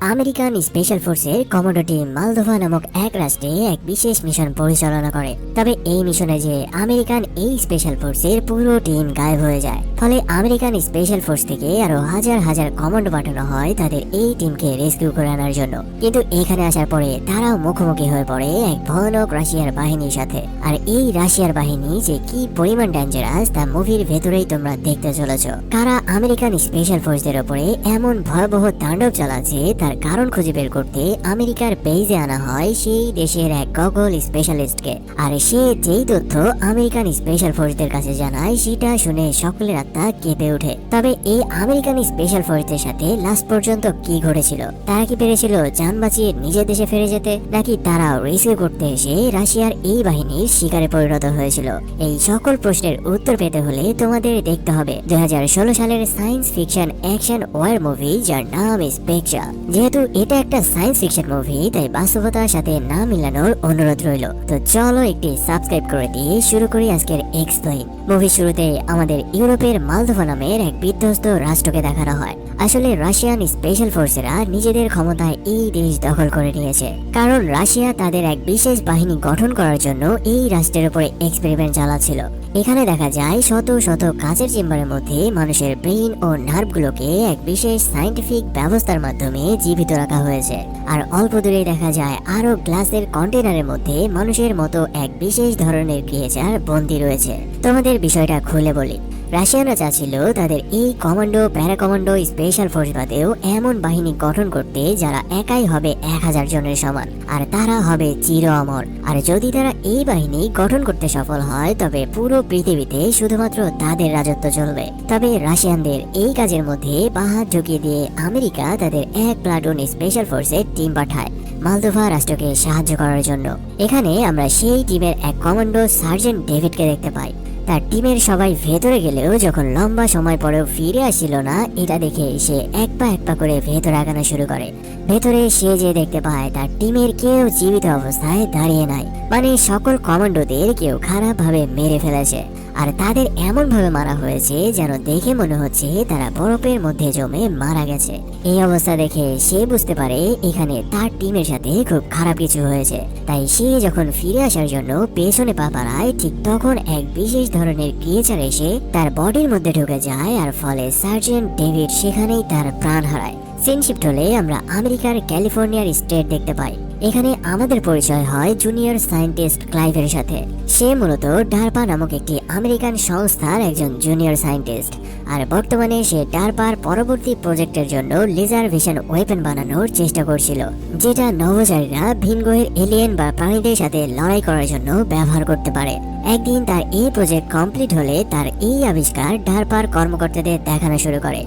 American special ফোর্সের commando team Moldova নামক এক রাষ্ট্রে এক বিশেষ মিশন পরিচালনা করে। তবে এই মিশনে যে আমেরিকান এই স্পেশাল ফোর্সের পুরো টিম গায়েব হয়ে যায়। ফলে আমেরিকান স্পেশাল ফোর্স থেকে আরও হাজার হাজার কমান্ডো পাঠানো হয় তাদের এই টিমকে রেস্কিউ করে আনার জন্য। কিন্তু এখানে আসার পরে তারাও মুখোমুখি হয়ে পড়ে এক ভয়ানক রাশিয়ার বাহিনীর সাথে। আর এই রাশিয়ার বাহিনী যে কি পরিমাণ ডেঞ্জারাস তা মুভির ভেতরেই তোমরা দেখতে চলেছ। কারা আমেরিকান স্পেশাল ফোর্সদের ওপরে এমন ভয়াবহ তাণ্ডব চালাচ্ছে তার কারণ খুঁজে বের করতে আমেরিকার বেইজে আনা হয় সেই দেশের এক গগল স্পেশালিস্টকে আর সে যেই তথ্য আমেরিকান স্পেশাল ফোর্সদের কাছে জানায় সেটা শুনে সকলের আত্মা কেঁপে ওঠে। তবে এই আমেরিকান স্পেশাল ফোর্সদের সাথে লাস্ট পর্যন্ত কি ঘটেছিল? তারা কি পেরেছিল যান বাঁচিয়ে নিজের দেশে ফিরে যেতে, নাকি তারা রেস্কিউ করতে এসে রাশিয়ার এই বাহিনীর শিকারে পরিণত হয়েছিল? এই সকল প্রশ্নের উত্তর পেতে হলে তোমাদের দেখতে হবে দুই সালের science fiction action war movie যার নাম স্পেকচা যেহেতু এটা একটা সায়েন্স ফিকশন মুভি তাই বাস্তবতার সাথে না মিলানোর অনুরোধ রইল। তো চলো একটি সাবস্ক্রাইব করে দিয়ে শুরু করি আজকের এক্সপ্লেইন মুভি শুরুতে আমাদের ইউরোপের মালদোভা নামের এক বিধ্বস্ত রাষ্ট্রকে দেখানো হয়। আসলে রাশিয়ান স্পেশাল ফোর্সেরা নিজেদের ক্ষমতায় এই দেশ দখল করে নিয়েছে। কারণ রাশিয়া তাদের এক বিশেষ বাহিনী গঠন করার জন্য এই রাষ্ট্রের উপরে এক্সপেরিমেন্ট চালাচ্ছিল। এখানে দেখা যায় শত শত কাচের চেম্বারের মধ্যে মানুষের ব্রেইন ও নার্ভগুলোকে এক বিশেষ সায়েন্টিফিক ব্যবস্থার মাধ্যমে জীবিত রাখা হয়েছে। আর অল্প দূরে দেখা যায় আরও গ্লাসের কন্টেনারের মধ্যে মানুষের মতো এক বিশেষ ধরনের ক্রিয়েচার বন্দী রয়েছে। তোমাদের বিষয়টা খুলে বলি। রাশিয়ানরা চাচ্ছিল তাদের এই commando para commando special force বাদেও এমন বাহিনী গঠন করতে যারা একাই হবে এক হাজার জনের সমান, আর তারা হবে চির অমর। আর যদি তারা এই বাহিনী গঠন করতে সফল হয়, তবে পুরো পৃথিবীতে শুধুমাত্র তাদের রাজত্ব চলবে। তবে রাশিয়ানদের এই কাজের মধ্যে পাহাড় ঢুকিয়ে দিয়ে আমেরিকা তাদের এক প্লাটুন স্পেশাল ফোর্সের টিম পাঠায়, মালদোভা রাষ্ট্রকে সাহায্য করার জন্য। এখানে আমরা সেই টিমের এক কমান্ডো, সার্জেন্ট ডেভিডকে দেখতে পাই। তার টিমের সবাই ভেতরে গেলেও যখন লম্বা সময় পরেও ফিরে আসিল না, এটা দেখে সে এক পা এক পা করে ভেতর আগানো শুরু করে। ভেতরে সে যে দেখতে পায়, তার টিমের কেউ জীবিত অবস্থায় দাঁড়িয়ে নাই। মানে সকল কমান্ডোদের কেউ খারাপভাবে মেরে ফেলেছে। আর তাদের এমন ভাবে মারা হয়েছে যেন দেখে মনে হচ্ছে তারা বরফের মধ্যে জমে মারা গেছে। এই অবস্থা দেখে সে বুঝতে পারে এখানে তার টিমের সাথে খুব খারাপ কিছু হয়েছে। তাই সে যখন ফিরে আসার জন্য পেছনে পা বাড়ায়, ঠিক তখন এক বিশেষ ধরনের ক্রিয়েচার এসে তার বডির মধ্যে ঢুকে যায় আর ফলে সার্জেন্ট ডেভিড সেখানেই তার প্রাণ হারায়। সিনশিফট হলে আমরা আমেরিকার ক্যালিফোর্নিয়ার স্টেট দেখতে পাই। এখানে আমাদের পরিচয় হয় জুনিয়র সায়েন্টিস্ট ক্লাইভের সাথে। সে মূলত ডারপা নামক একটি আমেরিকান সংস্থার একজন জুনিয়র সায়েন্টিস্ট। আর বর্তমানে সে ডারপার পরবর্তী প্রজেক্টের জন্য লেজার ভিশন ওয়েপন বানানোর চেষ্টা করছিল, যেটা নভোচারীরা ভিনগ্রহের এলিয়েন বা প্রাণীদের সাথে লড়াই করার জন্য ব্যবহার করতে পারে। একদিন তার এই প্রজেক্ট কমপ্লিট হলে তার এই আবিষ্কার ডারপার কর্মকর্তাদের দেখানো শুরু করে।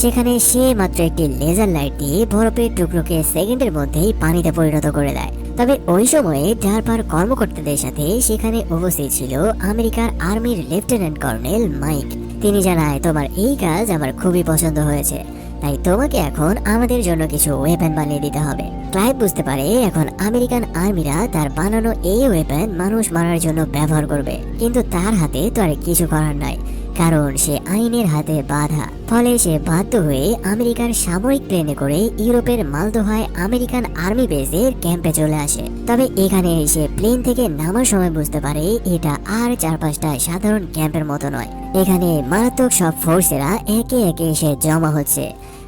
সেখানে সে মাত্র একটি লেজার লাইট দিয়ে বরফের টুকরোকে সেকেন্ডের মধ্যেই পানিতে পরিণত করে দেয়। তবে ওই সময়ে ডারপার কর্মকর্তাদের সাথে সেখানে উপস্থিত ছিল আমেরিকার আর্মির লেফটেন্যান্ট কর্নেল মাইক। তিনি জানায়, তোমার এই কাজ আমার খুবই পছন্দ হয়েছে। তাই তোমাকে এখন আমাদের জন্য কিছু ওয়েপেন বানিয়ে দিতে হবে। ক্লাইভ বুঝতে পারে, এখন আমেরিকান আর্মিরা তার বানানো এই ওয়েপেন মানুষ মারার জন্য ব্যবহার করবে। কিন্তু তার হাতে তো আর কিছু করার নাই। কারণ সে আইনের হাতে বাধা। ফলে সে বাধ্য হয়ে আমেরিকার সামরিক প্লেনে করে ইউরোপের মালদোহায় আমেরিকান আর্মি বেসের ক্যাম্পে চলে আসে। তবে এখানে সে প্লেন থেকে নামার সময় বুঝতে পারে এটা আর চার পাঁচটা সাধারণ ক্যাম্পের মতো নয়। এখানে মারাত্মক সব ফোর্সেরা একে একে এসে জমা হচ্ছে।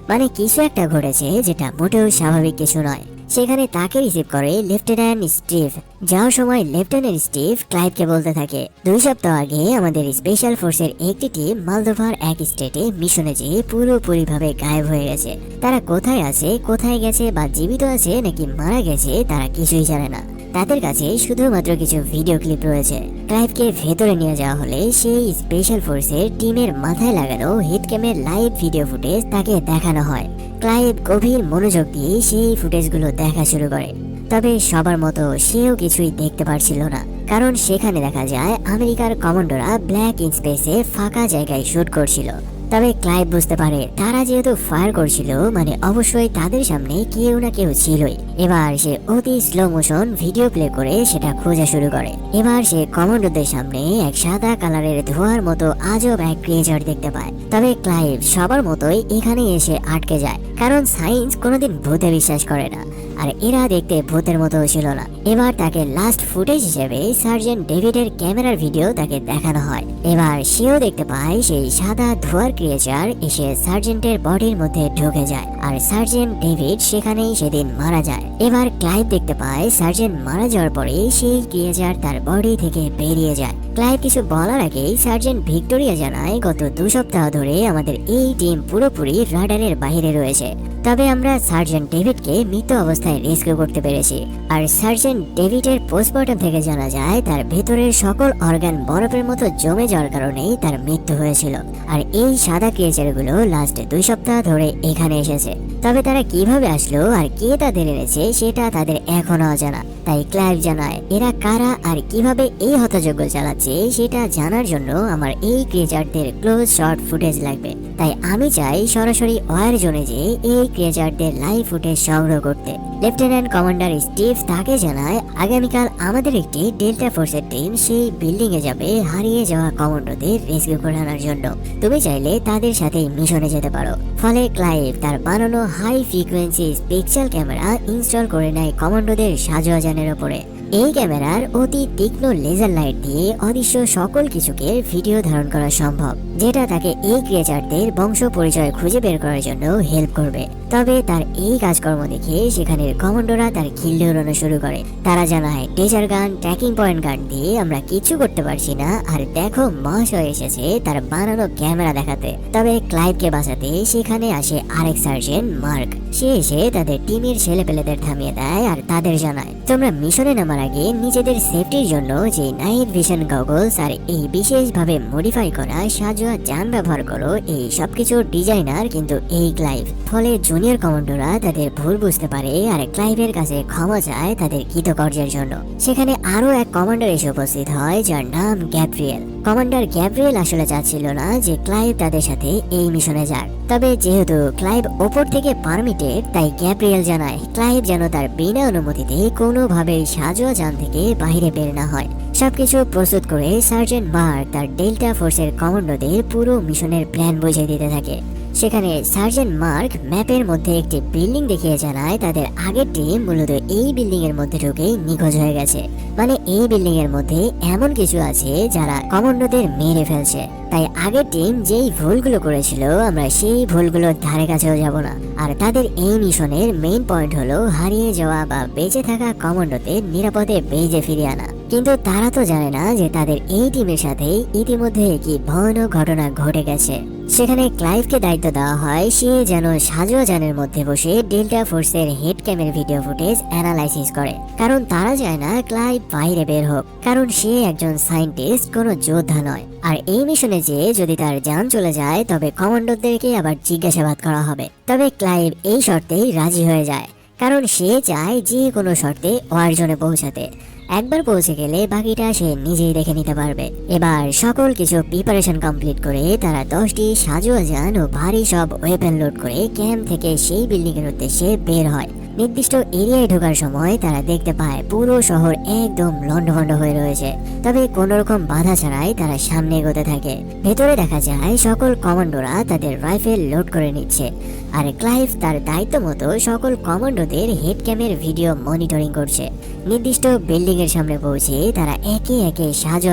মানে কিছু একটা ঘটেছে যেটা মোটেও স্বাভাবিক কিছু নয়। সেখানে তাকে রিসিভ করে লেফটেন্যান্ট স্টিভ যাওয়ার সময় লেফটেন্যান্ট স্টিভ ক্লাইভকে বলতে থাকে, দুই সপ্তাহ আগে আমাদের স্পেশাল ফোর্সের একটি টিম মালদোভার এক স্টেটে মিশনে যেয়ে পুরোপুরিভাবে গায়েব হয়ে গেছে। তারা কোথায় আছে, কোথায় গেছে বা জীবিত আছে নাকি মারা গেছে তারা কিছুই জানে না। তাদের কাছে শুধুমাত্র কিছু ভিডিও ক্লিপ রয়েছে। ক্লাইভকে ভেতরে নিয়ে যাওয়া হলে সেই স্পেশাল ফোর্সের টিমের মাথায় লাগানো হিট ক্যামের লাইভ ভিডিও ফুটেজ তাকে দেখানো হয়। ক্লাইভ গভীর মনোযোগ দিয়ে সেই ফুটেজগুলো দেখা শুরু করে। তবে সবার মতো সেও কিছুই দেখতে পারছিল না, কারণ সেখানে দেখা যায় আমেরিকার কমান্ডোরা ব্ল্যাক ইন স্পেসে ফাঁকা জায়গায় শুট করছিল। তবে ক্লাইভ বুঝতে পারে, তারা যেহেতু ফায়ার করছিল মানে অবশ্যই তাদের সামনে কেউ না কেউ ছিলই। এবার সে অতি স্লো মোশন ভিডিও প্লে করে সেটা খোঁজা শুরু করে। এবার সে কমান্ডোদের সামনে এক সাদা কালারের ধোয়ার মতো আজব এক ক্রিয়েচার দেখতে পায়। তবে ক্লাইভ সবার মতোই এখানে এসে আটকে যায়, কারণ সায়েন্স কোনোদিন ভূতে বিশ্বাস করে না। আর এরা দেখতে ভূতের মতো ছিল না। এবার তাকে লাস্ট ফুটেজ হিসেবে সার্জেন্ট ডেভিডের ক্যামেরার ভিডিও তাকে দেখানো হয়। এবার সেও দেখতে পায় সেই সাদা ধোয়ার ক্রিয়েচার এসে সার্জেন্টের বডির মধ্যে ঢুকে যায় আর সার্জেন্ট ডেভিড সেখানেই সেদিন মারা যায়। এবার ক্লাইভ দেখতে পায় সার্জেন্ট মারা যাওয়ার পরে সেই ক্রিয়েচার তার বডি থেকে বেরিয়ে যায়। ক্লাইভ কিছু বলার আগেই সার্জেন্ট ভিক্টোরিয়া জানায়, গত দু সপ্তাহ ধরে আমাদের এই টিম পুরোপুরি রাডারের বাইরে রয়েছে। তবে আমরা সার্জেন্ট ডেভিডকে মৃত অবস্থায় রেস্কিউ করতে পেরেছি। আর সার্জেন্ট ডেভিডের পোস্টমর্টম থেকে জানা যায়, তার ভেতরের সকল অর্গান বরফের মতো জমে যাওয়ার কারণেই তার মৃত্যু হয়েছিল। আর এই সাদা ক্রিয়েচারগুলো লাস্ট দুই সপ্তাহ ধরে এখানে এসেছে। তবে তারা কীভাবে আসলো আর কে তাদের এনেছে, সেটা তাদের এখনও অজানা। তাই ক্লাইভ জানায়, এরা কারা আর কীভাবে এই হতযোগ্য চালাচ্ছে, সেটা জানার জন্য আমার এই ক্রিয়েচারদের ক্লোজ শর্ট ফুটেজ লাগবে। তাই আমি চাই সরাসরি ওয়ার জোনে যে এই ক্রিয়েচারদের লাইভ ফুটেজ সংগ্রহ করতে। লেফটেন্যান্ট কমান্ডার স্টিভ তাকে জানায়, আগামীকাল আমাদের একটি ডেল্টা ফোর্সের টিম সেই বিল্ডিং এ যাবে, হারিয়ে যাওয়া কমান্ডোদের রেস্কিউ করে আনার জন্য। তুমি চাইলে তাদের সাথে মিশনে যেতে পারো। ফলে ক্লাইভ তার বানানো high frequency pixel camera install করে নেয় কমান্ডোদের সাজোয়াজানের ওপরে। এই ক্যামেরার অতি তীক্ষ্ণ লেজার লাইট দিয়ে অদৃশ্য সকল কিছুকে ভিডিও ধারণ করা সম্ভব, যেটা তাকে এই ক্রিয়েচারদের বংশ পরিচয় খুঁজে বের করার জন্য হেল্প করবে। তবে তার এই কাজকর্ম দেখে সেখানের কমান্ডোরা তার খিল্লি উড়ানো শুরু করে। তারা জানায় ডেজার গান ট্র্যাকিং পয়েন্ট গান দিয়ে আমরা কিছু করতে পারছি না, আর দেখো, মহাশয় এসেছে তার বানানো ক্যামেরা দেখাতে। তবে ক্লাইভকে বাঁচাতে সেখানে আসে আরেক সার্জেন্ট মার্ক সে তাদের টিমের ছেলেপেলেদের থামিয়ে দেয় আর তাদের জানায়, তোমরা মিশনে নামার আগে নিজেদের সেফটির জন্য যে নাইট ভিশন গগলস আর এই বিশেষভাবে মডিফাই করা সাজোয়া যান ব্যবহার করো, এই সবকিছুর ডিজাইনার কিন্তু এই ক্লাইভ ফলে জুনিয়র কমান্ডোরা তাদের ভুল বুঝতে পারে আর ক্লাইভের কাছে ক্ষমা চায় তাদের কৃতকার্যের জন্য। সেখানে আরও এক কমান্ডার এসে উপস্থিত হয়, যার নাম গ্যাব্রিয়েল কমান্ডার গ্যাব্রিয়েল আসলে চাচ্ছিল না যে ক্লাইভ তাদের সাথে এই মিশনে যাক। তবে যেহেতু ক্লাইভ ওপর থেকে পারমিটেড, তাই গ্যাব্রিয়েল জানায়, ক্লাইভ যেন তার বিনা অনুমতিতে কোনোভাবেই সাজো যান থেকে বাহিরে বের না হয়। সবকিছু প্রস্তুত করে সার্জেন্ট মার্ক তার ডেল্টা ফোর্সের কমান্ডোদের পুরো মিশনের প্ল্যান বুঝিয়ে দিতে থাকে। সেখানে সার্জেন্ট মার্ক ম্যাপের মধ্যে একটি বিল্ডিং দেখিয়ে জানায় তাদের আগের টিম মূলত এই বিল্ডিং এর মধ্যে ঢুকেই নিখোঁজ হয়ে গেছে। মানে এই বিল্ডিং এর মধ্যে এমন কিছু আছে যারা কমান্ডোদের মেরে ফেলছে। তাই আগের টিম যেই ভুলগুলো করেছিল, আমরা সেই ভুলগুলোর ধারে কাছেও যাব না। আর তাদের এই মিশনের মেইন পয়েন্ট হলো হারিয়ে যাওয়া বা বেঁচে থাকা কমান্ডোদের নিরাপদে বেজে ফিরিয়ে আনা। কিন্তু তারা তো জানে না যে তাদের এই টিমের সাথে ইতিমধ্যে কি ভয়ানক ঘটনা ঘটে গেছে। সেখানে ক্লাইভকে দায়িত্ব দেওয়া হয়, সে যেন সাজোয়া যানের মধ্যে বসে ডেল্টা ফোর্সের হেড ক্যামের ভিডিও ফুটেজ অ্যানালাইসিস করে। কারণ তারা চায় না ক্লাইভ বাইরে বের হোক, কারণ সে একজন সায়েন্টিস্ট, কোনো যোদ্ধা নয়। আর এই মিশনে যে যদি তার যান চলে যায়, তবে কমান্ডোদেরকে আবার জিজ্ঞাসাবাদ করা হবে। তবে ক্লাইভ এই শর্তেই রাজি হয়ে যায়, কারণ সে চায় যে কোনো শর্তে অর্জনে পৌঁছাতে। একবার পৌঁছে গেলে বাকিটা সে নিজেই দেখে নিতে পারবে। এবার সকল কিছু প্রিপারেশন কমপ্লিট করে তারা দশটি সাজোয়া যান ও ভারী সব ওয়েপেন লোড করে ক্যাম্প থেকে সেই বিল্ডিং এর উদ্দেশ্যে বের হয়। নির্দিষ্ট এরিয়ায় ঢোকার সময় তারা দেখতে পায় পুরো শহর একদম লন্ডভন্ড হয়ে রয়েছে। তবে কোনো রকম বাধা ছাড়াই তারা সামনে এগোতে থাকে। ভেতরে দেখা যায় সকল কমান্ডোরা তাদের রাইফেল লোড করে নিচ্ছে। আর ক্লাইভ তার দায়িত্ব মতো সকল কমান্ডোদের হেড ক্যামের ভিডিও মনিটরিং করছে। নির্দিষ্ট বিল্ডিং এর সামনে পৌঁছে তারা একে একে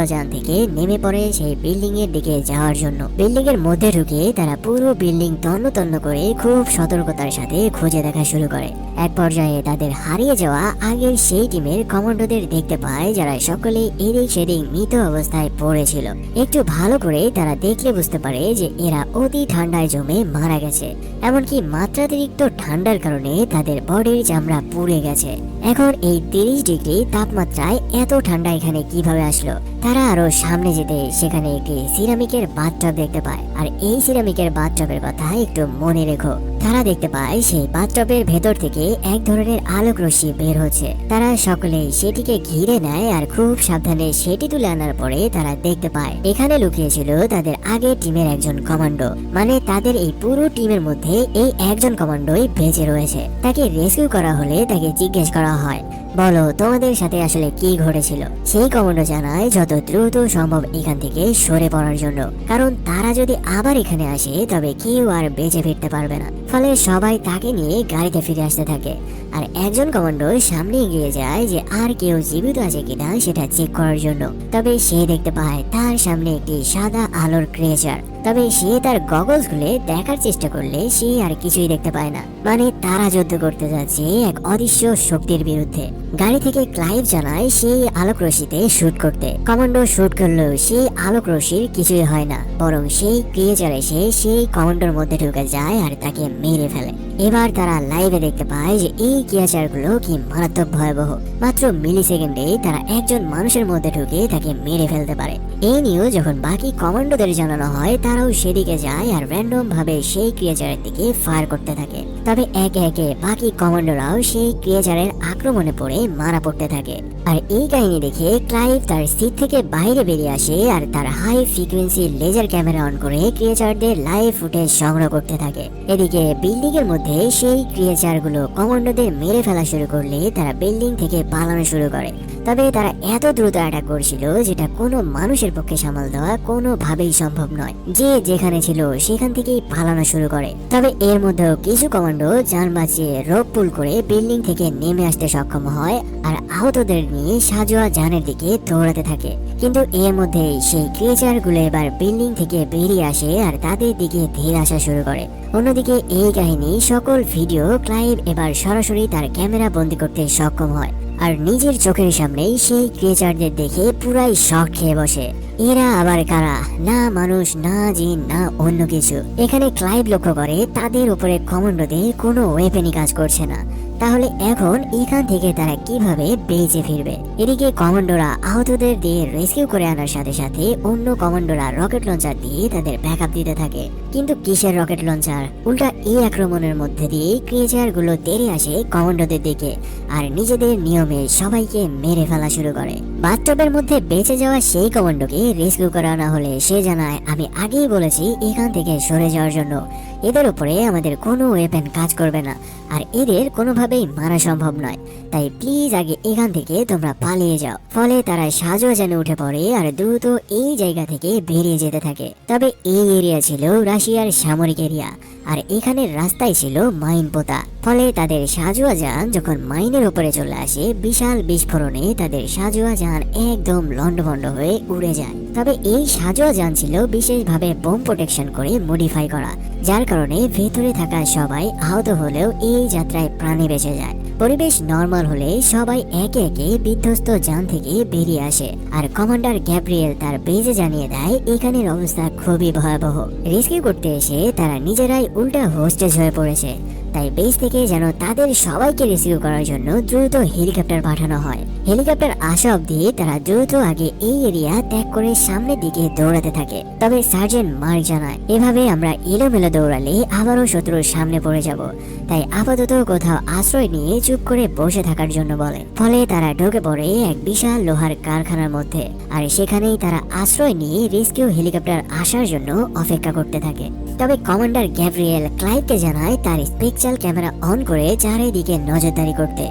যান থেকে নেমে পড়ে সেই বিল্ডিং এর দিকে যাওয়ার জন্য। বিল্ডিং এর মধ্যে ঢুকে তারা পুরো বিল্ডিং তন্ন তন্ন করে খুব সতর্কতার সাথে খুঁজে দেখা শুরু করে। এক পর্যায়ে তাদের হারিয়ে যাওয়া আগের সেই টিমের কমান্ডোদের দেখতে পায় যারা সকলে এদিক সেদিক মৃত অবস্থায় পড়েছিল। একটু ভালো করে তারা দেখলে বুঝতে পারে যে এরা অতি ঠান্ডায় জমে মারা গেছে। এমনকি মাত্রাতিরিক্ত ঠান্ডার কারণে তাদের বডির চামড়া পুড়ে গেছে। এখন এই তিরিশ ডিগ্রি তাপমাত্রায় এত ঠান্ডা এখানে কীভাবে আসলো? তারা আরও সামনে যেতে সেখানে একটি সিরামিকের বাথটব দেখতে পায়। আর এই সিরামিকের বাথটবের কথা একটু মনে রেখো। তারা দেখতে পায় সেই বাথটবের ভেতর থেকে এক ধরনের আলোক রশ্মি বের হচ্ছে। তারা সকলে সেটিকে ঘিরে নেয় আর খুব সাবধানে সেটি তুলে আনার পরে তারা দেখতে পায়, এখানে লুকিয়েছিল তাদের আগের টিমের একজন কমান্ডো। মানে তাদের এই পুরো টিমের মধ্যে এই একজন কমান্ডোই বেঁচে রয়েছে। তাকে রেস্কিউ করা হলে তাকে জিজ্ঞেস করা হয়, বলো, তোমাদের সাথে আসলে কি ঘটেছিল? সেই কমান্ডো জানায়, যত দ্রুত সম্ভব এখান থেকে সরে পড়ার জন্য। কারণ তারা যদি আবার এখানে আসে, তবে কেউ আর বেঁচে ফিরতে পারবে না। ফলে সবাই তাকে নিয়ে গাড়িতে ফিরে আসতে থাকে। আর একজন কমান্ডো সামনে এগিয়ে যায় যে আর কেউ জীবিত আছে কিনা সেটা চেক করার জন্য। তবে সে দেখতে পায় তার সামনে একটি সাদা আলোর ক্রিয়েচার তবে সে তার গগলস খুলে দেখার চেষ্টা করলে সে আর কিছুই দেখতে পায় না। মানে তারা যুদ্ধ করতে যাচ্ছে এক অদৃশ্য শক্তির বিরুদ্ধে। গাড়ি থেকে ক্লাইভ জানায় সেই আলোক রশ্মিতে শুট করতে। কমান্ডো শুট করলেও সেই আলোক রশ্মির কিছুই হয় না। বরং সেই ক্রিয়েচার এসে সেই কমান্ডোর মধ্যে ঢুকে যায় আর তাকে মেরে ফেলে। এবার তারা লাইভে দেখতে পায় যে এই ক্রিয়েচারগুলো কি মারাত্মক ভয়াবহ। মাত্র মিলি সেকেন্ডে তারা একজন মানুষের মধ্যে ঢুকে তাকে মেরে ফেলতে পারে। এই নিয়েও যখন বাকি কমান্ডোদের জানানো হয়, তারাও সেদিকে যায় আর র্যান্ডম ভাবে সেই ক্রিয়েচারের দিকে ফায়ার করতে থাকে। তবে একে একে বাকি কমান্ডোরাও সেই ক্রিয়েচারের আক্রমণে পড়ে মারা পড়তে থাকে। আর এই কাহিনী দেখে ক্লাইভ তার সিট থেকে বাইরে বেরিয়ে আসে আর তার high frequency laser camera on করে ক্রিয়েচারদের লাইভ ফুটেজ সংগ্রহ করতে থাকে। এদিকে বিল্ডিং এর মধ্যে সেই ক্রিয়েচারগুলো কমান্ডোদের মেরে ফেলা শুরু করলে তারা বিল্ডিং থেকে পালানো শুরু করে। তবে তারা এত দ্রুত অ্যাটাক করছিল যেটা কোনো মানুষের পক্ষে সামাল দেওয়া কোনোভাবেই সম্ভব নয়। যে যেখানে ছিল, সেখান থেকেই পালানো শুরু করে। তবে এর মধ্যেও কিছু কমান্ডো যান বাঁচিয়ে রোপ পুল করে বিল্ডিং থেকে নেমে আসতে সক্ষম হয় আর আহতদের নিয়ে সাজোয়া জানের দিকে দৌড়াতে থাকে। কিন্তু এর মধ্যে সেই ক্রিয়েচারগুলো এবার বিল্ডিং থেকে বেরিয়ে আসে আর তাদের দিকে ধীরে আসা শুরু করে। অন্যদিকে এই কাহিনী সকল ভিডিও ক্লাইভ এবার সরাসরি তার ক্যামেরা বন্দি করতে সক্ষম হয়। আর নিজের চোখের সামনেই সেই ক্রিয়েচারদের দেখে পুরাই শখ খেয়ে বসে। এরা আবার কারা? না মানুষ, না জিন, না অন্য কিছু। এখানে ক্লাইভ লক্ষ্য করে তাদের উপরে কমান্ডোদের কোনো ওয়েপেনই কাজ করছে না। তাহলে এখন এখান থেকে তারা কীভাবে বেঁচে ফিরবে? এদিকে কমান্ডোরা আহতদের দিয়ে রেস্কিউ করে আনার সাথে সাথে অন্য কমান্ডোরা রকেট লঞ্চার দিয়ে তাদের ব্যাকআপ দিতে থাকে। কিন্তু কিসের রকেট লঞ্চার উল্টা এই আক্রমণের মধ্যে দিয়ে ক্রিয়েচারগুলো তেড়ে আসে কমান্ডোদের দিকে আর নিজেদের নিয়মে সবাইকে মেরে ফেলা শুরু করে। বাথটবের মধ্যে বেঁচে যাওয়া সেই কমান্ডোকে রেস্কিউ করা না হলে সে জানায়, আমি আগেই বলেছি এখান থেকে সরে যাওয়ার জন্য। এদের উপরে আমাদের কোনো ওয়েপেন কাজ করবে না। আর এদের কোনোভাবেই মারা সম্ভব নয়। তাই প্লিজ আগে এখান থেকে তোমরা পালিয়ে যাও। ফলে তারা সাজো যেন উঠে পড়ে আর দ্রুত এই জায়গা থেকে বেরিয়ে যেতে থাকে। তবে এই এরিয়া ছিল রাশিয়ার সামরিক এরিয়া আর এখানের রাস্তায় ছিল মাইন পোতা। ফলে তাদের সাজুয়া যান যখন মাইনের উপরে চলে আসে, বিশাল বিস্ফোরণে তাদের সাজুয়া যান একদম লন্ডভন্ড হয়ে উড়ে যায়। তবে এই সাজুয়া যান ছিল বিশেষভাবে বোম প্রোটেকশন করে মডিফাই করা। যার কারণে ভেতরে থাকা সবাই আহত হলেও এই যাত্রায় প্রাণে বেঁচে যায়। পরিবেশ নর্মাল হলে সবাই একে একে বিধ্বস্ত যান থেকে বেরিয়ে আসে। আর কমান্ডার গ্যাব্রিয়েল তার বেজে জানিয়ে দেয়, এখানের অবস্থা খুবই ভয়াবহ। রেস্কিউ করতে এসে তারা নিজেরাই উল্টা হোস্টেজ হয়ে পড়েছে। তাই বেস থেকে যেন তাদের সবাইকে রিসিভ করার জন্য দ্রুত হেলিকপ্টার পাঠানো হয়। হেলিকপ্টার আসা অব্দি তারা দ্রুত আগে এই এরিয়া ত্যাগ করে সামনের দিকে দৌড়াতে থাকে। তবে সার্জেন্ট মার্ক জানায়, এভাবে আমরা এলোমেলো দৌড়ালে আবারও শত্রুর সামনে পড়ে যাব। তাই আপাতত কোথাও আশ্রয় নিয়ে চুপ করে বসে থাকার জন্য বলে। ফলে তারা ঢুকে পড়ে এক বিশাল লোহার কারখানার মধ্যে। আর সেখানেই তারা আশ্রয় নিয়ে রেস্কিউ হেলিকপ্টার আসার জন্য অপেক্ষা করতে থাকে। তবে কমান্ডার গ্যাব্রিয়েল ক্লাইভকে জানায়, তার স্পেকচাল ক্যামেরা অন করে চারিদিকে নজরদারি করতে।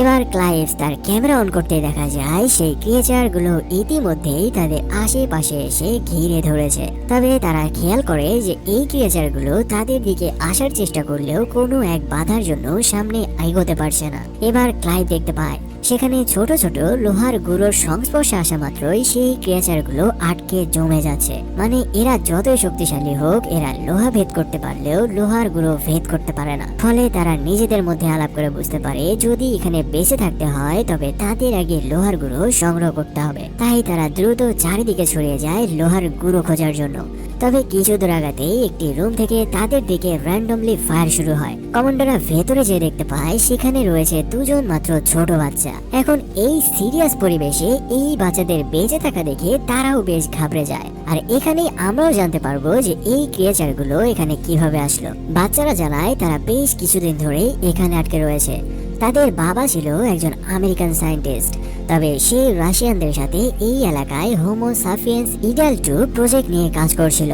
এবার ক্লাইভ তার ক্যামেরা অন করতে দেখা যায়, সেই ক্রিয়েচারগুলো ইতিমধ্যেই তাদের আশেপাশে এসে ঘিরে ধরেছে। তবে তারা খেয়াল করে যে এই ক্রিয়েচারগুলো তাদের দিকে আসার চেষ্টা করলেও কোনো এক বাধার জন্য সামনে এগোতে পারছে না। এবার ক্লাইভ দেখতে পায় সেখানে ছোট ছোট লোহার গুঁড়োর সংস্পর্শে আসা মাত্রই সেই ক্রিয়েচারগুলো আটকে জমে যাচ্ছে। মানে এরা যতই শক্তিশালী হোক, এরা লোহা ভেদ করতে পারলেও লোহার গুঁড়ো ভেদ করতে পারে না। ফলে তারা নিজেদের মধ্যে আলাপ করে বুঝতে পারে, যদি এখানে বেঁচে থাকতে হয়, তবে তাদের আগে লোহার গুঁড়ো সংগ্রহ করতে হবে। তাই তারা দ্রুত চারিদিকে ছড়িয়ে যায় লোহার গুঁড়ো খোঁজার জন্য। তবে কিছু দূর আগাতেই একটি রুম থেকে তাদের দিকে র্যান্ডমলি ফায়ার শুরু হয়। কমান্ডাররা ভেতরে যে দেখতে পায়, সেখানে রয়েছে দুজন মাত্র ছোট বাচ্চা। ভাইয়া এখন এই সিরিয়াস পরিবেশে এই বাচ্চাদের বেঁচে থাকা দেখে তারাও বেশ ঘাবড়ে যায়। আর এখানেই আমরাও জানতে পারব যে এই ক্রিয়েচারগুলো এখানে কীভাবে আসলো। বাচ্চারা জানায় তারা বেশ কিছুদিন ধরেই এখানে আটকে রয়েছে। তাদের বাবা ছিল একজন আমেরিকান সায়েন্টিস্ট। তবে সে রাশিয়ানদের সাথে এই এলাকায় হোমো সাফিয়েন্স ইডাল টু প্রজেক্ট নিয়ে কাজ করছিল।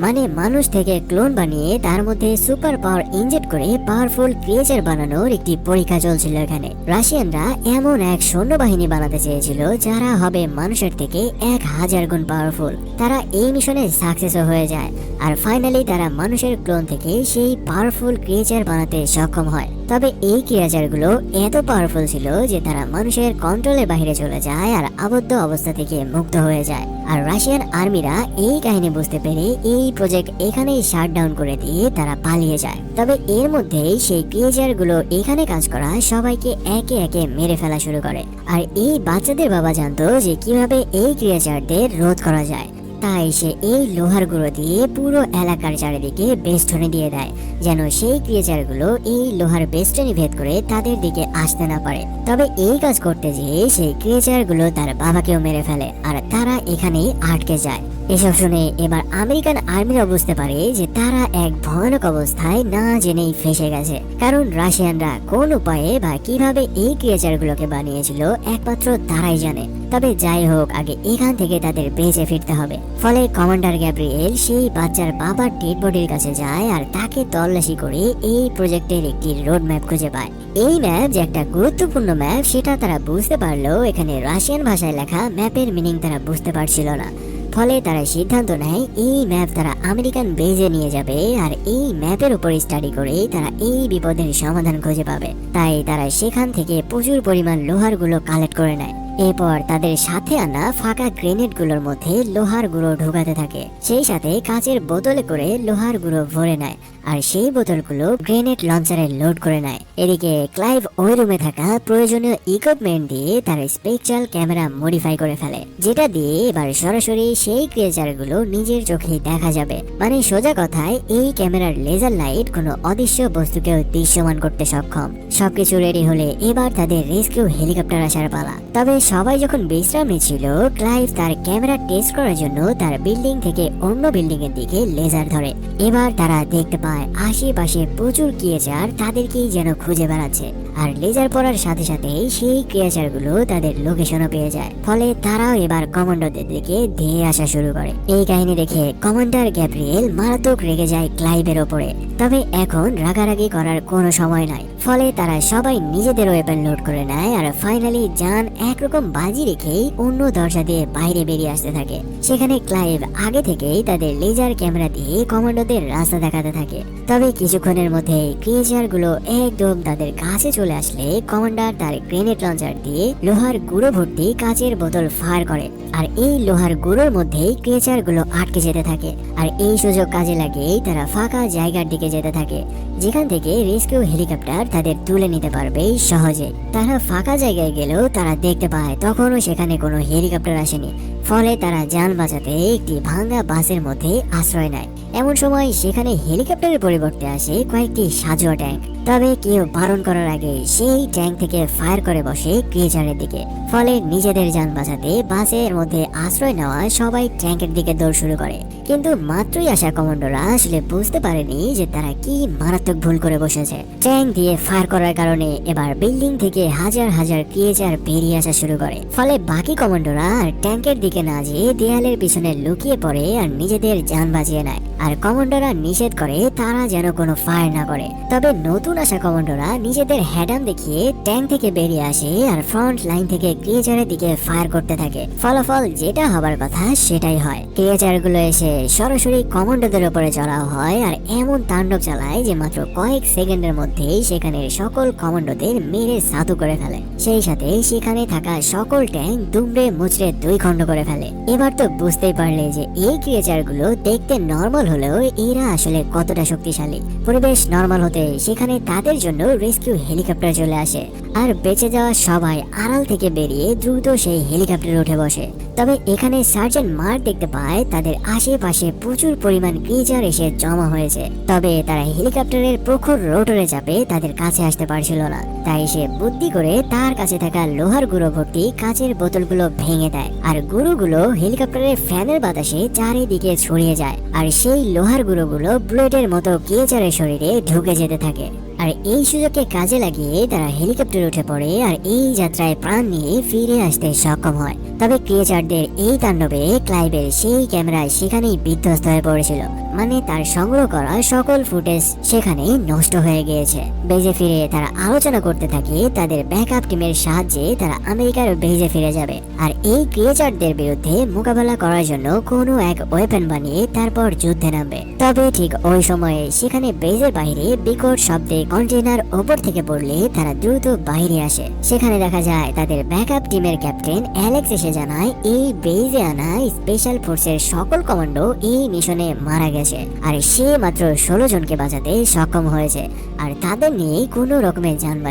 মানে মানুষ থেকে ক্লোন বানিয়ে তার মধ্যে সুপার পাওয়ার ইনজেক্ট করে পাওয়ারফুল ক্রিয়েচার বানানোর একটি পরীক্ষা চলছিল এখানে। রাশিয়ানরা এমন এক সৈন্যবাহিনী বানাতে চেয়েছিল যারা হবে মানুষের থেকে এক হাজার গুণ পাওয়ারফুল তারা এই মিশনে সাকসেসও হয়ে যায়। আর ফাইনালি তারা মানুষের ক্লোন থেকে সেই পাওয়ারফুল ক্রিয়েচার বানাতে সক্ষম হয়। তবে এই ক্রিয়েচারগুলো এত পাওয়ারফুল ছিল যে তারা মানুষের কন্ট্রোলের বাইরে চলে যায় আর আবদ্ধ অবস্থা থেকে মুক্ত হয়ে যায়। আর রাশিয়ান আর্মিরা এই কাহিনী বুঝতে পেরে এই প্রজেক্ট এখানেই শাট ডাউন করে দিয়ে তারা পালিয়ে যায়। তবে এর মধ্যেই সেই ক্রিয়েচারগুলো এখানে কাজ করা সবাইকে একে একে মেরে ফেলা শুরু করে। আর এই বাচ্চাদের বাবা জানতো যে কীভাবে এই ক্রিয়েচারদের রোধ করা যায়। তাই সে এই লোহার গুঁড়ো দিয়ে পুরো এলাকার চারিদিকে বেষ্টনী দিয়ে দেয়, যেন সেই ক্রিয়েচারগুলো এই লোহার বেষ্টনী ভেদ করে তাদের দিকে আসতে না পারে। তবে এই কাজ করতে যেয়ে সেই ক্রিয়েচারগুলো তার বাবাকেও মেরে ফেলে আর তারা এখানেই আটকে যায়। এসব শুনে এবার আমেরিকান আর্মিরা বুঝতে পারে যে তারা এক ভয়ানক অবস্থায় না জেনেই ফেসে গেছে। কারণ রাশিয়ানরা কোন উপায়ে বা কীভাবে এই ক্রিয়েচারগুলোকে বানিয়েছিল একমাত্র তারাই জানে। তবে যাই হোক, আগে এখান থেকে তাদের বেঁচে ফিরতে হবে। ফলে কমান্ডার গ্যাব্রিয়েল সেই বাচ্চার বাবার ডেড বডির কাছে যায় আর তাকে তল্লাশি করে এই প্রজেক্টের একটি রোড ম্যাপ খুঁজে পায়। এই ম্যাপ যে একটা গুরুত্বপূর্ণ ম্যাপ, সেটা তারা বুঝতে পারলেও এখানে রাশিয়ান ভাষায় লেখা ম্যাপের মিনিং তারা বুঝতে পারছিল না। ফলে তারা সিদ্ধান্ত নেয়, এই ম্যাপ তারা আমেরিকান বেজে নিয়ে যাবে আর এই ম্যাপের উপর স্টাডি করে তারা এই বিপদের সমাধান খুঁজে পাবে। তাই তারা সেখান থেকে প্রচুর পরিমাণ লোহারগুলো কালেক্ট করে নেয়। এরপর তাদের সাথে আনা ফাঁকা গ্রেনেডগুলোর মধ্যে লোহার গুঁড়ো ঢোকাতে থাকে। সেই সাথে কাঁচের বোতলে করে লোহার গুঁড়ো ভরে নেয়। আর সেই বোতলগুলো গ্রেনেড লঞ্চারে লোড করে নেয়। এদিকে ক্লাইভ ওই রুমে থাকা প্রয়োজনীয় ইকুইপমেন্ট দিয়ে তার স্পেকচাল ক্যামেরা মডিফাই করে ফেলে, যেটা দিয়ে এবার সরাসরি সেই ক্রিয়েচারগুলো নিজের চোখে দেখা যাবে। মানে সোজা কথায়, এই ক্যামেরার লেজার লাইট কোনো অদৃশ্য বস্তুকেও দৃশ্যমান করতে সক্ষম। সবকিছু রেডি হলে এবার তাদের রেস্কিউ হেলিকপ্টার আসার পালা। তবে সবাই যখন বিশ্রাম নিচ্ছিল ক্লাইভ তার ক্যামেরা টেস্ট করার জন্য তার বিল্ডিং থেকে অন্য বিল্ডিং এর দিকে লেজার ধরে। এবার তারা দেখতে পায় আশেপাশে প্রচুর ক্রিয়েচার তাদেরকেই যেন খুঁজে বেড়াচ্ছে। আর লেজার পড়ার সাথে সাথে সেই ক্রিয়েচারগুলো তাদের লোকেশনও পেয়ে যায়। ফলে তারাও এবার কমান্ডোদের দিকে ধেয়ে আসা শুরু করে। এই কাহিনী দেখে কমান্ডার গ্যাব্রিয়েল মারাত্মক রেগে যায় ক্লাইভের ওপরে। তবে এখন রাগারাগি করার কোনো সময় নাই। ফলে তারা সবাই নিজেদের ওয়েপন লোড করে নেয় আর ফাইনালি যান একরকম বাজি রেখেই অন্য দরজা দিয়ে বাইরে বেরিয়ে আসতে থাকে। সেখানে ক্লাইভ আগে থেকেই তাদের লেজার ক্যামেরা দিয়ে কমান্ডোদের রাস্তা দেখাতে থাকে। তবে কিছুক্ষণের মধ্যে ক্রিয়েচারগুলো একদম তাদের কাছে চলে আসলে কমান্ডার তার গ্রেনেড লঞ্চার দিয়ে লোহার গুঁড়ো ভর্তি কাচের বোতল ফায়ার করে। আর এই লোহার গুঁড়োর মধ্যেই ক্রিয়েচারগুলো আটকে যেতে থাকে। আর এই সুযোগ কাজে লাগিয়েই তারা ফাঁকা জায়গার দিকে যেতে থাকে, যেখান থেকে রেস্কিউ হেলিকপ্টার তাদের তুলে নিতে পারবে সহজে। তারা ফাঁকা জায়গায় গেলেও তারা দেখতে পায়, তখনও সেখানে কোনো হেলিকপ্টার আসেনি। ফলে তারা যান বাঁচাতে একটি ভাঙা বাসের মধ্যে আশ্রয় নেয়। এমন সময় সেখানে হেলিকপ্টারের পরিবর্তে আসে কয়েকটি সাজোয়া ট্যাঙ্ক। তবে কেউ বারণ করার আগে সেই ট্যাঙ্ক থেকে ফায়ার করে বসে ক্রিয়েচারের দিকে। ফলে নিজেদের যান বাঁচাতে বাসের মধ্যে আশ্রয় নেওয়া সবাই ট্যাঙ্কের দিকে দৌড় শুরু করে। কিন্তু মাত্রই আসা কমান্ডোরা আসলে বুঝতে পারেনি যে তারা কি মারাত্মক ভুল করে বসেছে। ট্যাঙ্ক দিয়ে ফায়ার করার কারণে এবার বিল্ডিং থেকে হাজার হাজার ক্রিয়েচার বেরিয়ে আসা শুরু করে। ফলে বাকি কমান্ডোরা আর ট্যাঙ্কের দিকে না যেয়ে দেয়ালের পিছনে লুকিয়ে পড়ে আর নিজেদের যান বাঁচিয়ে নেয়। আর কমান্ডোরা নিষেধ করে তারা যেন কোনো ফায়ার না করে। তবে নতুন আসা কমান্ডোরা নিজেদের হ্যাডাম দেখিয়ে ট্যাঙ্ক থেকে বেরিয়ে আসে আর ফ্রন্ট লাইন থেকে ক্রিয়েচারের দিকে ফায়ার করতে থাকে। ফলাফল যেটা হবার কথা সেটাই হয়। ক্রিয়েচারগুলো এসে সরাসরি কমান্ডোদের উপরে চড়াও হয় আর এমন তাণ্ডব চালায় যে মাত্র কয়েক সেকেন্ডের মধ্যেই সেখানে সকল কমান্ডোদের মেরে সাধু করে ফেলে। সেই সাথে সেখানে থাকা সকল ট্যাঙ্ক দুমড়ে মুচড়ে দুই খণ্ড করে ফেলে। এবার তো বুঝতেই পারলে যে এই ক্রিয়েচারগুলো দেখতে নর্মাল হলেও এরা আসলে কতটা শক্তিশালী? পরিবেশ নর্মাল হতে সেখানে তাদের জন্য রেস্কিউ হেলিকপ্টার চলে আসে। আর বেঁচে যাওয়া সবাই আড়াল থেকে বেরিয়ে দ্রুত সেই হেলিকপ্টারে উঠে বসে। তবে এখানে সার্জেন্ট মার্ক দেখতে পায়, তাদের আশেপাশে প্রচুর পরিমাণ ক্রিচার এসে জমা হয়েছে। তবে তারা হেলিকপ্টারের প্রখর রোটরে চাপে তাদের কাছে আসতে পারছিল না। তাই সে বুদ্ধি করে তার কাছে থাকা লোহার গুঁড়ো ভর্তি কাচের বোতলগুলো ভেঙে দেয়। আর গুঁড়োগুলো হেলিকপ্টারের ফ্যানের বাতাসে চারিদিকে ছড়িয়ে যায়। আর সেই লোহার গুঁড়োগুলো ব্লেডের মতো ক্রিয়েচারের শরীরে ঢুকে যেতে থাকে। আর এই সুযোগকে কাজে লাগিয়ে তারা হেলিকপ্টার উঠে পড়ে আর এই যাত্রায় প্রাণ নিয়ে ফিরে আসতে সক্ষম হয়। তবে ক্রিয়েচারদের এই তাণ্ডবে ক্লাইভের সেই ক্যামেরায় সেখানেই বিধ্বস্ত হয়ে পড়েছিল। মানে তার সংগ্রহ করা সকল ফুটেজ সেখানেই নষ্ট হয়ে গিয়েছে। বেজে ফিরে তারা আলোচনা করতে থাকে তাদের ব্যাকআপ টিমের সাহায্যে তারা আমেরিকার বেজে ফিরে যাবে। আর এই ক্রিয়েচারদের বিরুদ্ধে মোকাবেলা করার জন্য কোনো এক ওয়েপেন বানিয়ে তারপর যুদ্ধে নামবে। তবে ঠিক ওই সময়ে সেখানে বেজের বাইরে বিকট শব্দে কন্টেনার ওপর থেকে পড়লে তারা দ্রুত বাইরে আসে। সেখানে দেখা যায় তাদের ব্যাকআপ টিমের ক্যাপ্টেন অ্যালেক্স এসে জানায়, এই বেজে আনা স্পেশাল ফোর্সের সকল কমান্ডো এই মিশনে মারা গেছে। আর সে মাত্র ষোলো জনকে বাঁচাতে সক্ষম হয়েছে। আর তাদের নিয়ে কোনো রকমের যান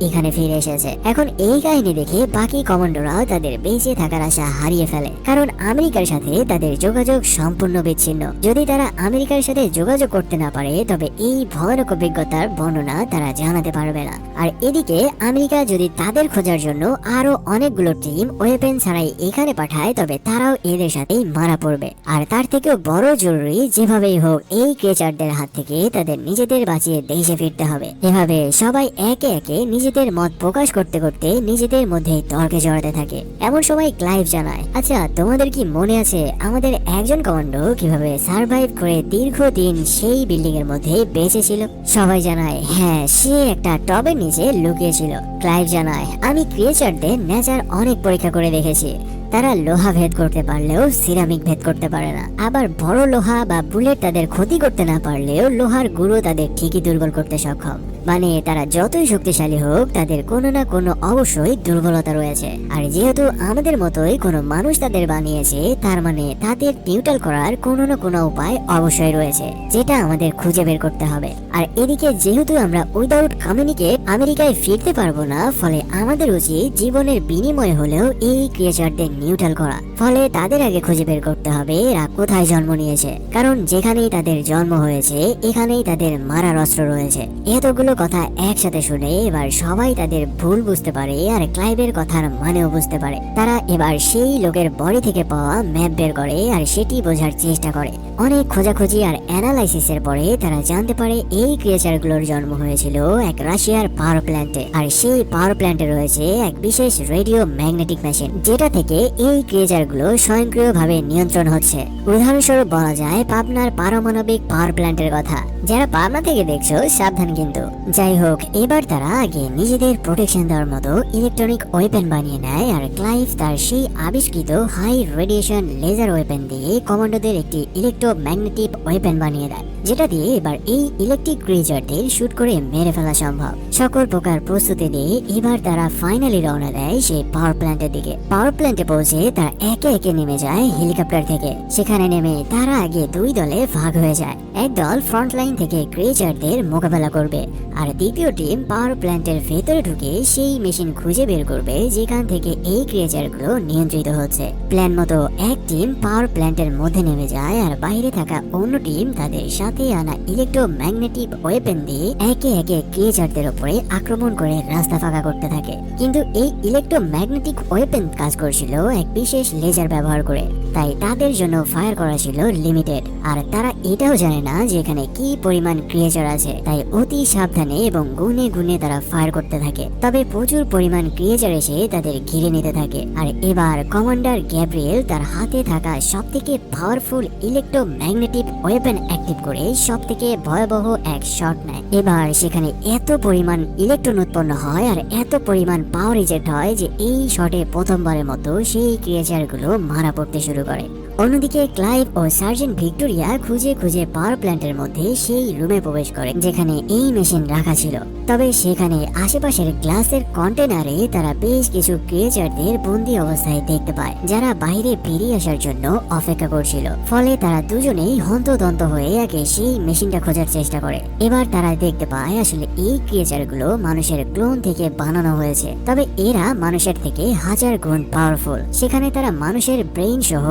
এখানে ফিরে এসেছে। এখন এই কাহিনী দেখে বাকি কমান্ডোরাও তাদের বেঁচে থাকার আশা হারিয়ে ফেলে। কারণ আমেরিকার সাথে তাদের যোগাযোগ সম্পূর্ণ বিচ্ছিন্ন। যদি তারা আমেরিকার সাথে যোগাযোগ করতে না পারে, তবে এই ভয়ানক অভিজ্ঞতার বর্ণনা তারা জানাতে পারবে না। আর এদিকে আমেরিকা যদি তাদের খোঁজার জন্য আরও অনেকগুলো টিম ওয়েপেন ছাড়াই এখানে পাঠায়, তবে তারাও এদের সাথেই মারা পড়বে। আর তার থেকেও বড় জরুরি যেভাবেই হোক, এই ক্রেচারদের হাত থেকে তাদের নিজেদের বাঁচিয়ে দেশে ফিরতে হবে। এভাবে সবাই একে একে নিজেদের মত প্রকাশ করতে করতে নিজেদের মধ্যে তর্কে জড়াতে থাকে। এমন সময় ক্লাইভ জানায় আচ্ছা তোমাদের কি মনে আছে আমাদের একজন কমান্ডো কীভাবে সার্ভাইভ করে দীর্ঘদিন সেই বিল্ডিং এর মধ্যে বেঁচে ছিল সবাই জানায় হ্যাঁ সে একটা টবের নিচে লুকিয়েছিল। ক্লাইভ জানায়, আমি ক্রিয়েচারদের নেচার অনেক পরীক্ষা করে দেখেছি। তারা লোহা ভেদ করতে পারলেও সিরামিক ভেদ করতে পারে না। আবার বড় লোহা বা বুলেট তাদের ক্ষতি করতে না পারলেও লোহার গুঁড়ো তাদের ঠিকই দুর্বল করতে সক্ষম। মানে তারা যতই শক্তিশালী হোক, তাদের কোনো না কোনো অবশ্যই দুর্বলতা রয়েছে। আর যেহেতু আমাদের মতোই কোনো মানুষ তাদের বানিয়েছে, তার মানে তাদের নিউট্রাল করার কোনো না কোনো উপায় অবশ্যই রয়েছে, যেটা আমাদের খুঁজে বের করতে হবে। আর এদিকে যেহেতু আমরা উইদাউট কমিউনিকেট আমেরিকায় ফিরতে পারব না, ফলে আমাদের উচিত জীবনের বিনিময় হলেও এই ক্রিয়েচারদের নিউট্রাল করা। ফলে তাদের আগে খুঁজে বের করতে হবে এরা কোথায় জন্ম নিয়েছে। কারণ যেখানেই তাদের জন্ম হয়েছে, এখানেই তাদের মারার অস্ত্র রয়েছে। এতগুলো কথা একসাথে শুনে এবার সবাই তাদের ভুল বুঝতে পারে আর ক্লাইবের কথার মানেও বুঝতে পারে। তারা এবার সেই লোকের বডি থেকে পাওয়া ম্যাপ বের করে আর সেটি বোঝার চেষ্টা করে। অনেক খোঁজাখুঁজি আর অ্যানালাইসিসের পরে তারা জানতে পারে এই ক্রিয়েচারগুলোর জন্ম হয়েছিল এক রাশিয়ার পাওয়ার প্ল্যান্টে আর সেই পাওয়ার প্ল্যান্টে রয়েছে এক বিশেষ রেডিও ম্যাগনেটিক মেশিন, যেটা থেকে এই ক্রিয়েচারগুলো স্বয়ংক্রিয়ভাবে নিয়ন্ত্রণ হচ্ছে। উদাহরণস্বরূপ বলা যায় পাবনার পারমাণবিক পাওয়ার প্ল্যান্টের কথা। যারা পাবনা থেকে দেখছ, সাবধান কিন্তু। যাই হোক এবার তারা আগে নিজেদের প্রোটেকশন দেওয়ার মতো ইলেকট্রনিক ওয়েপেন বানিয়ে নেয় আর ক্লাইভ তার সেই আবিষ্কৃত হাই রেডিয়েশন লেজার ওয়েপেন দিয়ে কমান্ডোদের একটি ইলেকট্রোম্যাগনেটিক ওয়েপেন বানিয়ে দেয়। যেটা দিয়ে এবার এই ইলেকট্রিক ক্রিজারদের শুট করে মেরে ফেলা সম্ভব। সকল প্রকার প্রস্তুতি নিয়ে এবার তারা ফাইনালি রওনা দেয় সেই পাওয়ার প্ল্যান্টের দিকে। পাওয়ার প্ল্যান্টে পৌঁছে তারা একে একে নেমে যায় হেলিকপ্টার থেকে। সেখানে নেমে তারা আগে দুই দলে ভাগ হয়ে যায়। এক দল ফ্রন্ট লাইন থেকে ক্রিয়েচারদের মোকাবেলা করবে আর দ্বিতীয় টিম পাওয়ার প্ল্যান্টের ভেতরে ঢুকে সেই মেশিন খুঁজে বের করবে যেখান থেকে এই ক্রিয়েচারগুলো নিয়ন্ত্রিত হচ্ছে। প্ল্যান মতো এক টিম পাওয়ার প্ল্যান্টের মধ্যে নেমে যায় আর বাইরে থাকা অন্য টিম তাদের সাথে আনা ইলেকট্রোম্যাগনেটিক ওয়েপেন দিয়ে একে একে ক্রিয়েচারদের উপরে আক্রমণ করে রাস্তা ফাঁকা করতে থাকে। কিন্তু এই ইলেকট্রোম্যাগনেটিক ওয়েপেন কাজ করছিল এক বিশেষ লেজার ব্যবহার করে। তাই তাদের জন্য ফায়ার করা ছিল লিমিটেড আর তারা এটাও জানে না যে এখানে কি পরিমাণ ক্রিয়েচার আছে। তাই অতি সাবধানে এবং গুনে গুনে তারা ফায়ার করতে থাকে। তবে প্রচুর পরিমাণ ক্রিয়েচার এসে তাদের ঘিরে নিতে থাকে। আর এবার কমান্ডার গ্যাব্রিয়েল তার হাতে থাকা সব থেকে পাওয়ারফুল ইলেকট্রোম্যাগনেটিক ওয়েপেন অ্যাক্টিভ করে সব থেকে ভয়াবহ এক শট নেয়। এবার সেখানে এত পরিমাণ ইলেকট্রন উৎপন্ন হয় আর এত পরিমাণ পাওয়ার রিজেক্ট হয় যে এই শটে প্রথমবারের মতো সেই ক্রিয়েচারগুলো মারা পড়তে শুরু করে। অন্যদিকে ক্লাইভ ও সার্জেন্ট ভিক্টোরিয়া খুঁজে খুঁজে পাওয়ার প্ল্যান্টের মধ্যে সেই রুমে প্রবেশ করে, যেখানে এই মেশিন রাখা ছিল। তবে সেখানে আশেপাশের গ্লাসের কন্টেনারে তারা বেশ কিছু ক্রিয়েচারদের বন্দি অবস্থায় দেখতে পায়, যারা বাইরে বেরিয়ে আসার জন্য অপেক্ষা করছিল। ফলে তারা দুজনেই হন্তদন্ত হয়ে একে সেই মেশিনটা খোঁজার চেষ্টা করে। এবার তারা দেখতে পায় আসলে এই ক্রিয়েচারগুলো মানুষের ক্লোন থেকে বানানো হয়েছে। তবে এরা মানুষের থেকে হাজার গুণ পাওয়ারফুল সেখানে তারা মানুষের ব্রেইন সহ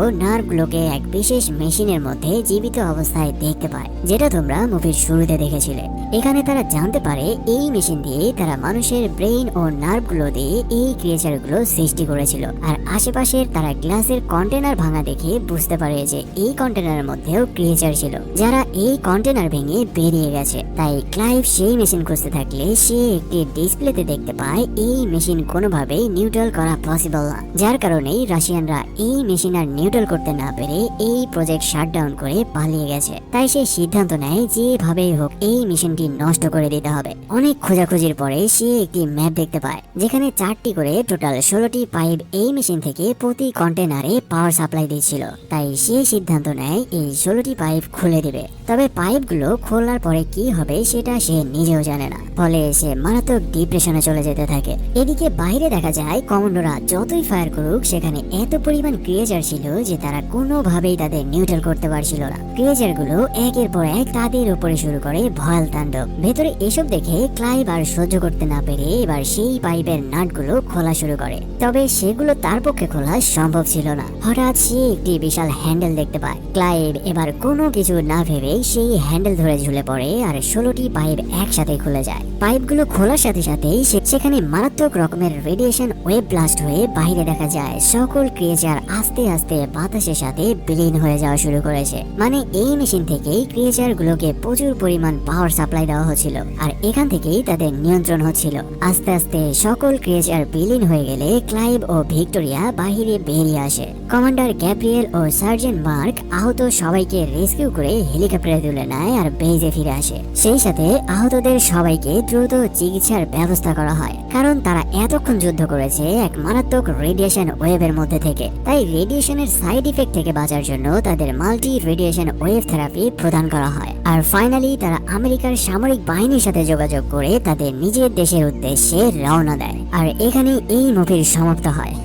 নার্ভগুলোকে এক বিশেষ মেশিনের মধ্যে জীবিত অবস্থায় দেখতে পায়, যেটা তোমরা মুভির শুরুতে দেখেছিলে। এখানে তারা জানতে পারে এই মেশিন দিয়ে তারা মানুষের ব্রেইন ও নার্ভগুলো দিয়ে এই ক্রিয়েচারগুলো সৃষ্টি করেছিল। আর আশেপাশের তারা গ্লাসের কন্টেনার ভাঙা দেখে বুঝতে পারে যে এই কন্টেনারের মধ্যেও ক্রিয়েচার ছিল, যারা এই কন্টেনার ভেঙে বেরিয়ে গেছে। তাই ক্লাইভ সেই মেশিন খুঁজতে থাকলে সে একটি ডিসপ্লেতে দেখতে পায় এই মেশিন কোনোভাবেই নিউট্রাল করা পসিবল না। যার কারণেই রাশিয়ানরা এই মেশিন আর নিউট্রাল করতে না পেরে এই প্রজেক্ট শাটডাউন করে পালিয়ে গেছে। তাই সে সিদ্ধান্ত নেয় যেভাবেই হোক এই মেশিনটি নষ্ট করে দিতে হবে। অনেক খোঁজাখুঁজির পরে সে একটি ম্যাপ দেখতে পায়, যেখানে চারটি করে টোটাল ষোলোটি পাইপ এই মেশিন থেকে প্রতি কন্টেনারে পাওয়ার সাপ্লাই দিচ্ছিল। তাই সে সিদ্ধান্ত নেয় এই ষোলোটি পাইপ খুলে দিবে। তবে পাইপগুলো খোলার পরে কি হবে সেটা সে নিজেও জানে না। ফলে সে মারাত্মক ডিপ্রেশনে চলে যেতে থাকে। এদিকে বাইরে দেখা যায় কমান্ডোরা যতই ফায়ার করুক, সেখানে এত পরিমাণ ক্রিয়েচার ছিল যে তারা কোনোভাবেই তাদের নিউট্রাল করতে পারছিল না। ক্রিয়েচারগুলো একের পর এক তাদের উপরে শুরু করে ভয়াল তাণ্ডব। ভেতরে এসব দেখে ক্লাইভ আর সহ্য করতে না পেরে এবার সেই পাইপের নাটগুলো খোলা শুরু করে। তবে সেগুলো তার পক্ষে খোলা সম্ভব ছিল না। হঠাৎ সে একটি বিশাল হ্যান্ডেল দেখতে পায়। ক্লাইভ এবার কোনো কিছু না ভেবে সেই হ্যান্ডেল ধরে ঝুলে পড়ে আর ষোলোটি পাইপ একসাথে খুলে যায়। পাইপগুলো খোলার সাথে সাথেই সেখানে মারাত্মক রকমের রেডিয়েশন ওয়েব ব্লাস্ট হয়ে বাইরে দেখা যায়। সকল ক্রিয়েচার আস্তে আস্তে বাতাসের সাথে বিলীন হয়ে যাওয়া শুরু করেছে। মানে এই মেশিন থেকেই ক্রিয়েচার গুলোকে প্রচুর পরিমাণ পাওয়ার সাপ্লাই দেওয়া হচ্ছিল আর এখান থেকেই তাদের নিয়ন্ত্রণ হচ্ছিল। আস্তে আস্তে সকল ক্রিয়েচার বিলীন হয়ে গেলে ক্লাইভ ও ভিক্টোরিয়া বাহিরে বেরিয়ে আসে। কমান্ডার গ্যাব্রিয়েল ও সার্জেন্ট মার্ক আহত সবাইকে রেস্কিউ করে হেলিকপ্টারে তুলে নেয় আর বেজে ফিরে আসে। সেই সাথে আহতদের সবাইকে দ্রুত চিকিৎসার ব্যবস্থা করা হয়। কারণ তারা এতক্ষণ যুদ্ধ করেছে এক মারাত্মক রেডিয়েশন ওয়েভের মধ্যে থেকে। তাই রেডিয়েশনের সাইড ইফেক্ট থেকে বাঁচার জন্য তাদের মাল্টি রেডিয়েশন ওয়েভ থেরাপি প্রদান করা হয়। আর ফাইনালি তারা আমেরিকার সামরিক বাহিনীর সাথে যোগাযোগ করে তাদের নিজের দেশের উদ্দেশ্যে রওনা দেয়। আর এখানে এই মুভির সমাপ্ত হয়।